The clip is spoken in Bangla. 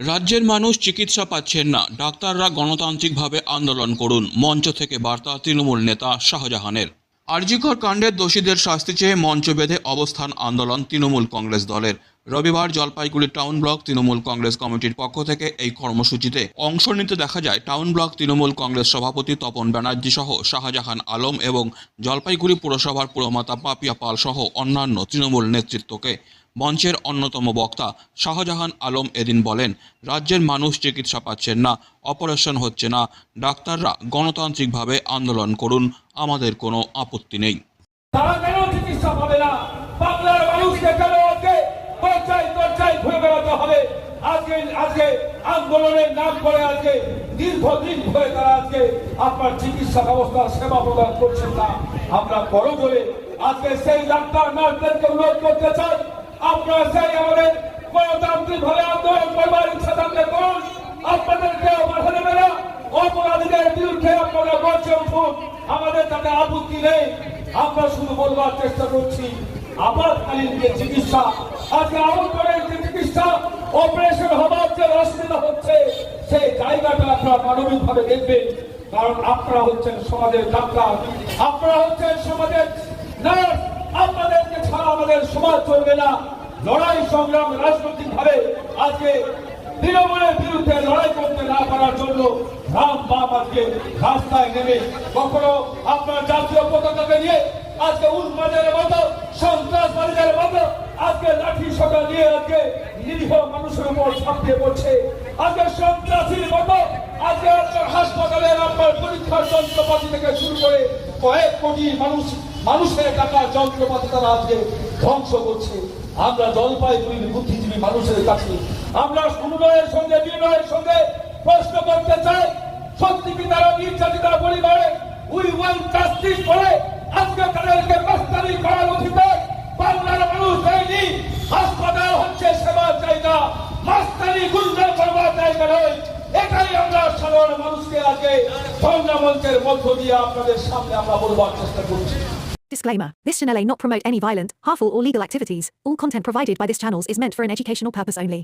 রাজ্যের মানুষ চিকিৎসা পাচ্ছেন না। ডাক্তাররা গণতান্ত্রিকভাবে আন্দোলন করুন, মঞ্চ থেকে বার্তা তৃণমূল নেতা শাহজাহানের। আরজিকর কাণ্ডের দোষীদের শাস্তি চেয়ে মঞ্চ বেঁধে অবস্থান আন্দোলন তৃণমূল কংগ্রেস দলের। রবিবার জলপাইগুড়ি টাউন ব্লক তৃণমূল কংগ্রেস কমিটির পক্ষ থেকে এই কর্মসূচিতে অংশ নিতে দেখা যায়, টাউন ব্লক তৃণমূল কংগ্রেস সভাপতি তপন ব্যানার্জি সহ শাহজাহান আলম এবং জলপাইগুড়ি পুরসভার পুরমাতা পাপিয়া পাল সহ অন্যান্য তৃণমূল নেতৃত্বকে। মঞ্চের অন্যতম বক্তা শাহজাহান আলম এদিন বলেন, রাজ্যের মানুষ চিকিৎসা পাচ্ছেন না, অপারেশন হচ্ছে না, ডাক্তাররা গণতান্ত্রিকভাবে আন্দোলন করুন, আমাদের কোনো আপত্তি নেই। আন্দোলনের নাম করে আজকে দীর্ঘদিন ধরে তারা আজকে আপনার চিকিৎসা ব্যবস্থার সেবা প্রদান করছেন না। আমরা বড় করে আজকে সেই ডাক্তার, নার্সদেরকে অনুরোধ করতে চাই আপনারা চিকিৎসা অপারেশন হবার যে অসুবিধা হচ্ছে, সেই জায়গাটা আপনারা মানবিক ভাবে দেখবেন। কারণ আপনারা হচ্ছেন সমাজের ডাক্তার, আপনারা হচ্ছেন সমাজের নার্স আপনাদেরকে ছাড়া আমাদের সমাজ চলবে না। লড়াই সংগ্রাম রাজনৈতিক ভাবে আজকে তৃণমূলের বিরুদ্ধে লড়াই করতে না পারার জন্য রাম বাপ আজকে রাস্তায় নেমে কখনো আপনার জাতীয় পতাকাকে নিয়ে আজকে উন্মাদের মতো, সন্ত্রাসবাদীদের মতো আজকে লাঠি সকা নিয়ে আজকে নিরীহ মানুষের উপর ছাপিয়ে পড়ছে আজকে সন্ত্রাসীর মতো আজকে আপনার হাসপাতালের আপনার পরীক্ষার যন্ত্রপাতি থেকে শুরু করে কয়েক কোটি মানুষ, মানুষের টাকার যন্ত্রপাতি তারা আজকে ধ্বংস করছে। আমরা জলপাইগুড়ির বুদ্ধিজীবী মানুষের কাছে, আমরা সমুদয়ের সঙ্গে, বিনয়ের সঙ্গে সাধারণ মানুষকে আজকে সংগ্রাম মঞ্চের মধ্য দিয়ে আপনাদের সামনে আমরা বলবার চেষ্টা করছি Disclaimer This channel may not promote any violent, harmful, or legal activities. All content provided by this channel is meant for an educational purpose only.